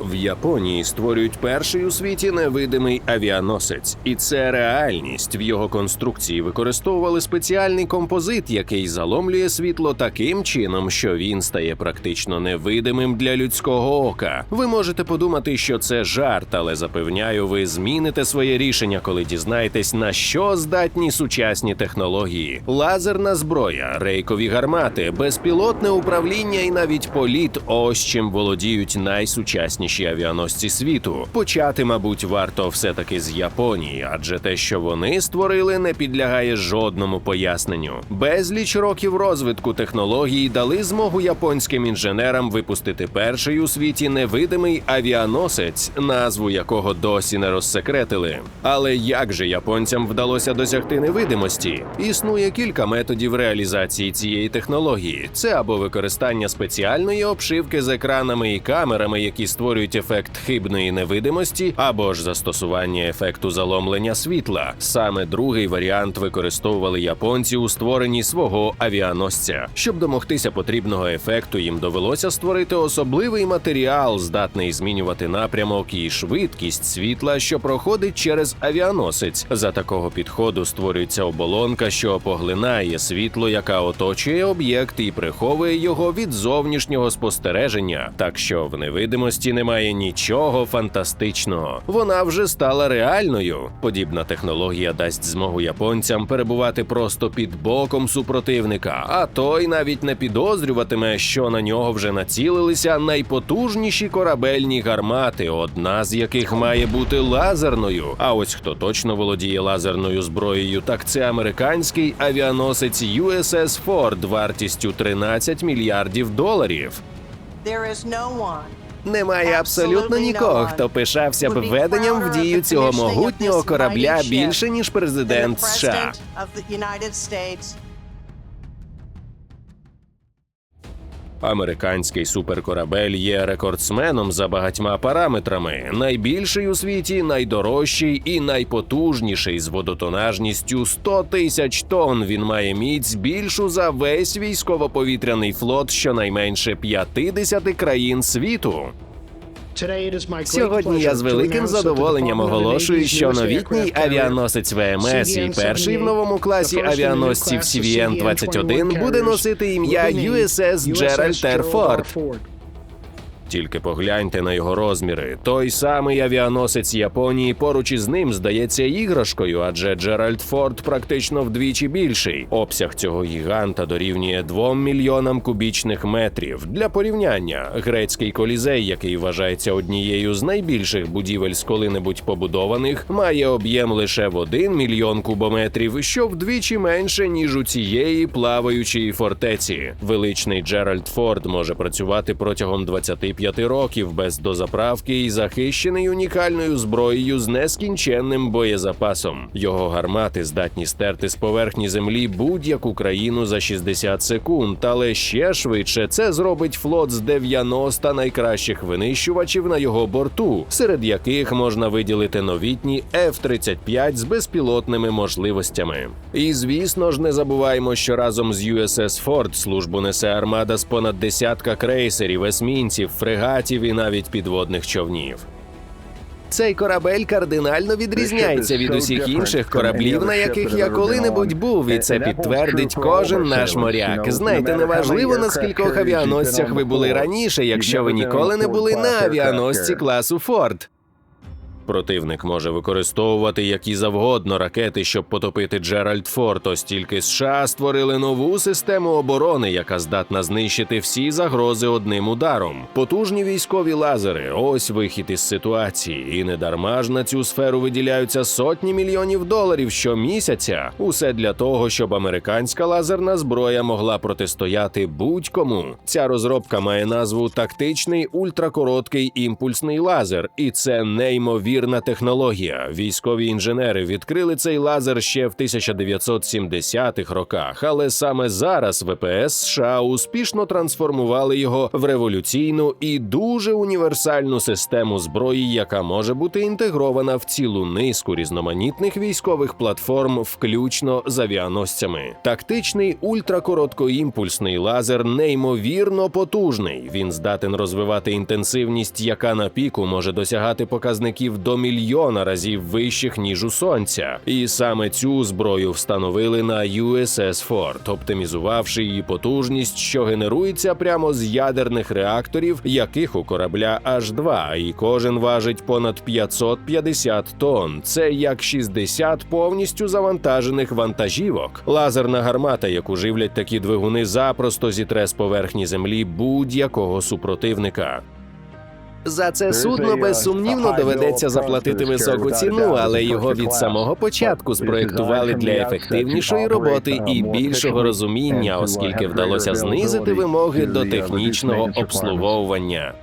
В Японії створюють перший у світі невидимий авіаносець, і це реальність. В його конструкції використовували спеціальний композит, який заломлює світло таким чином, що він стає практично невидимим для людського ока. Ви можете подумати, що це жарт, але запевняю, ви зміните своє рішення, коли дізнаєтесь, на що здатні сучасні технології: лазерна зброя, рейкові гармати, безпілотне управління і навіть політ. Ось чим володіють найсучасніші авіаносці світу. Почати, мабуть, варто все таки з Японії, адже те, що вони створили, не підлягає жодному поясненню. Безліч років розвитку технологій дали змогу японським інженерам випустити перший у світі невидимий авіаносець, назву якого досі не розсекретили. Але як же японцям вдалося досягти невидимості? Існує кілька методів реалізації цієї технології: це або використання спеціальної обшивки з екранами і камерами, які створюють ефект хибної невидимості, або ж застосування ефекту заломлення світла. Саме другий варіант використовували японці у створенні свого авіаносця. Щоб домогтися потрібного ефекту, їм довелося створити особливий матеріал, здатний змінювати напрямок і швидкість світла, що проходить через авіаносець. За такого підходу створюється оболонка, що поглинає світло, яка оточує об'єкт і приховує його від зовнішнього спостереження. Так що в невидимості немає нічого фантастичного. Вона вже стала реальною. Подібна технологія дасть змогу японцям перебувати просто під боком супротивника, а той навіть не підозрюватиме, що на нього вже націлилися найпотужніші корабельні гармати, одна з яких має бути лазерною. А ось хто точно володіє лазерною зброєю, так це американський авіаносець USS Ford вартістю 13 мільярдів доларів. There is no one Немає абсолютно нікого, хто пишався б введенням в дію цього могутнього корабля більше ніж президент США. Американський суперкорабель є рекордсменом за багатьма параметрами. Найбільший у світі, найдорожчий і найпотужніший з водотонажністю 100 тисяч тонн. Він має міць більшу за весь військово-повітряний флот щонайменше 50 країн світу. Сьогодні я з великим задоволенням оголошую, що новітній авіаносець ВМС і перший в новому класі авіаносців CVN-21 буде носити ім'я USS Джеральд Р. Форд. Тільки погляньте на його розміри. Той самий авіаносець Японії поруч із ним здається іграшкою, адже Джеральд Форд практично вдвічі більший. Обсяг цього гіганта дорівнює 2 мільйонам кубічних метрів. Для порівняння, грецький колізей, який вважається однією з найбільших будівель з коли-небудь побудованих, має об'єм лише в 1 мільйон кубометрів, що вдвічі менше ніж у цієї плаваючої фортеці. Величний Джеральд Форд може працювати протягом 25 років без дозаправки і захищений унікальною зброєю з нескінченним боєзапасом. Його гармати здатні стерти з поверхні землі будь-яку країну за 60 секунд, але ще швидше це зробить флот з 90 найкращих винищувачів на його борту, серед яких можна виділити новітні F-35 з безпілотними можливостями. І звісно ж, не забуваємо, що разом з USS Ford службу несе армада з понад десятка крейсерів, есмінців, фрегатів і навіть підводних човнів. Цей корабель кардинально відрізняється від усіх інших кораблів, на яких я коли-небудь був, і це підтвердить кожен наш моряк. Знаєте, неважливо на скількох авіаносцях ви були раніше, якщо ви ніколи не були на авіаносці класу Форд. Противник може використовувати які завгодно ракети, щоб потопити Джеральд Форд. Ось тільки США створили нову систему оборони, яка здатна знищити всі загрози одним ударом. Потужні військові лазери. Ось вихід із ситуації. І не дарма ж на цю сферу виділяються сотні мільйонів доларів щомісяця. Усе для того, щоб американська лазерна зброя могла протистояти будь-кому. Ця розробка має назву тактичний ультракороткий імпульсний лазер, і це неймовірно неймовірна технологія. Військові інженери відкрили цей лазер ще в 1970-х роках, але саме зараз ВПС США успішно трансформували його в революційну і дуже універсальну систему зброї, яка може бути інтегрована в цілу низку різноманітних військових платформ, включно з авіаносцями. Тактичний ультракороткоімпульсний лазер неймовірно потужний. Він здатен розвивати інтенсивність, яка на піку може досягати показників до мільйона разів вищих ніж у сонця. І саме цю зброю встановили на USS Ford, оптимізувавши її потужність, що генерується прямо з ядерних реакторів, яких у корабля аж два, і кожен важить понад 550 тонн. Це як 60 повністю завантажених вантажівок. Лазерна гармата, яку живлять такі двигуни, запросто зітре з поверхні землі будь-якого супротивника. За це судно безсумнівно доведеться заплатити високу ціну, але його від самого початку спроектували для ефективнішої роботи і більшого розуміння, оскільки вдалося знизити вимоги до технічного обслуговування.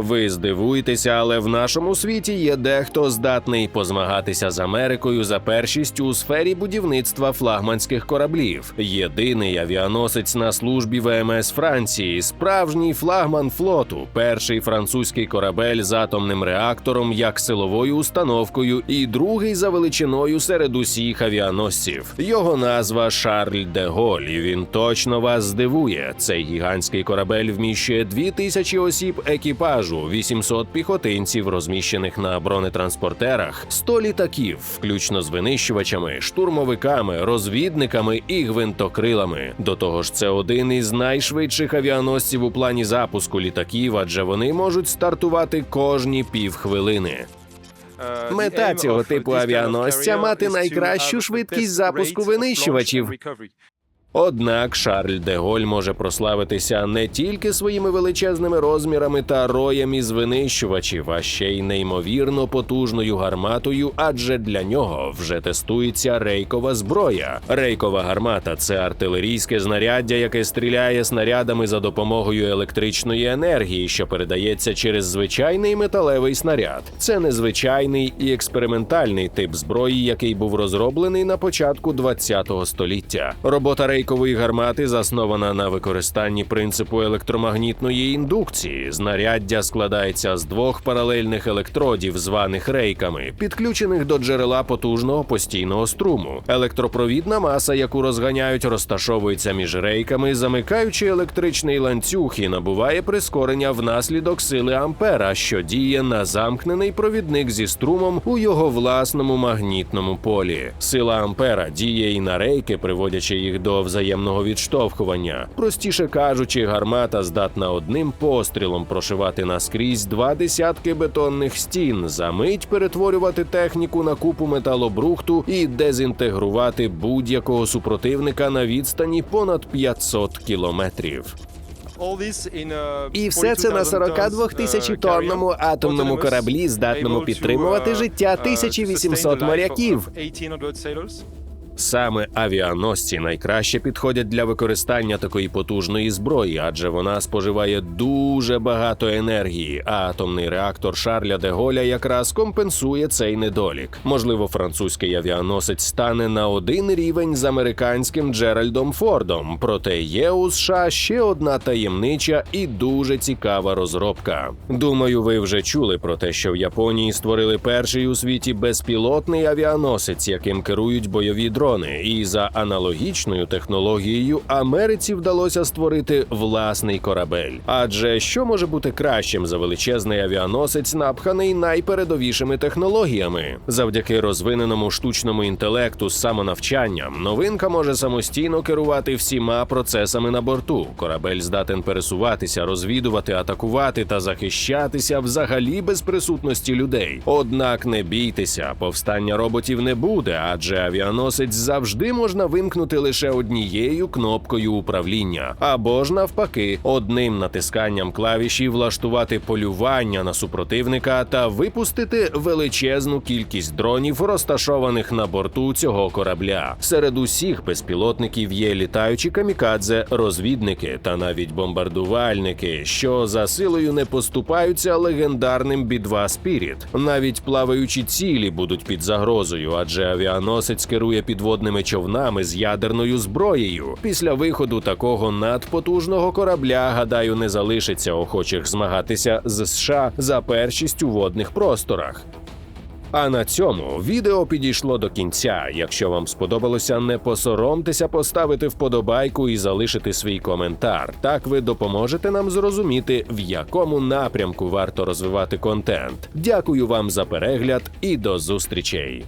Ви здивуєтеся, але в нашому світі є дехто здатний позмагатися з Америкою за першість у сфері будівництва флагманських кораблів. Єдиний авіаносець на службі ВМС Франції, справжній флагман флоту, перший французький корабель з атомним реактором як силовою установкою, і другий за величиною серед усіх авіаносців. Його назва Шарль де Голь. Він точно вас здивує. Цей гігантський корабель вміщує 2000 осіб екіпажу, 800 піхотинців, розміщених на бронетранспортерах, 100 літаків, включно з винищувачами, штурмовиками, розвідниками і гвинтокрилами. До того ж, це один із найшвидших авіаносців у плані запуску літаків, адже вони можуть стартувати кожні півхвилини. Мета цього типу авіаносця мати найкращу швидкість запуску винищувачів. Однак Шарль де Голь може прославитися не тільки своїми величезними розмірами та роєм із винищувачів, а ще й неймовірно потужною гарматою, адже для нього вже тестується рейкова зброя. Рейкова гармата це артилерійське знаряддя, яке стріляє снарядами за допомогою електричної енергії, що передається через звичайний металевий снаряд. Це незвичайний і експериментальний тип зброї, який був розроблений на початку ХХ століття. Робота рейкової гармати заснована на використанні принципу електромагнітної індукції. Знаряддя складається з двох паралельних електродів, званих рейками, підключених до джерела потужного постійного струму. Електропровідна маса, яку розганяють, розташовується між рейками, замикаючи електричний ланцюг і набуває прискорення внаслідок сили ампера, що діє на замкнений провідник зі струмом у його власному магнітному полі. Сила ампера діє і на рейки, приводячи їх до взаємного відштовхування. Простіше кажучи, гармата здатна одним пострілом прошивати наскрізь два десятки бетонних стін, за мить перетворювати техніку на купу металобрухту і дезінтегрувати будь-якого супротивника на відстані понад 500 кілометрів. І все це на 42 тисячі тонному атомному кораблі, здатному підтримувати життя 1800 моряків. Саме авіаносці найкраще підходять для використання такої потужної зброї, адже вона споживає дуже багато енергії. А атомний реактор Шарля де Голля якраз компенсує цей недолік. Можливо, французький авіаносець стане на один рівень з американським Джеральдом Фордом. Проте є у США ще одна таємнича і дуже цікава розробка. Думаю, ви вже чули про те, що в Японії створили перший у світі безпілотний авіаносець, яким керують бойові дрони. І за аналогічною технологією Америці вдалося створити власний корабель. Адже що може бути кращим за величезний авіаносець, напханий найпередовішими технологіями? Завдяки розвиненому штучному інтелекту з самонавчанням, новинка може самостійно керувати всіма процесами на борту. Корабель здатен пересуватися, розвідувати, атакувати та захищатися взагалі без присутності людей. Однак не бійтеся, повстання роботів не буде, адже авіаносець авіаносець завжди можна вимкнути лише однією кнопкою управління, або ж навпаки, одним натисканням клавіші влаштувати полювання на супротивника та випустити величезну кількість дронів, розташованих на борту цього корабля. Серед усіх безпілотників є літаючі камікадзе, розвідники та навіть бомбардувальники, що за силою не поступаються легендарним B-2 Spirit. Навіть плаваючі цілі будуть під загрозою, адже авіаносець керує підводними човнами з ядерною зброєю. Після виходу такого надпотужного корабля, гадаю, не залишиться охочих змагатися з США за першість у водних просторах. А на цьому відео підійшло до кінця. Якщо вам сподобалося, не посоромтеся поставити вподобайку і залишити свій коментар. Так ви допоможете нам зрозуміти, в якому напрямку варто розвивати контент. Дякую вам за перегляд і до зустрічей.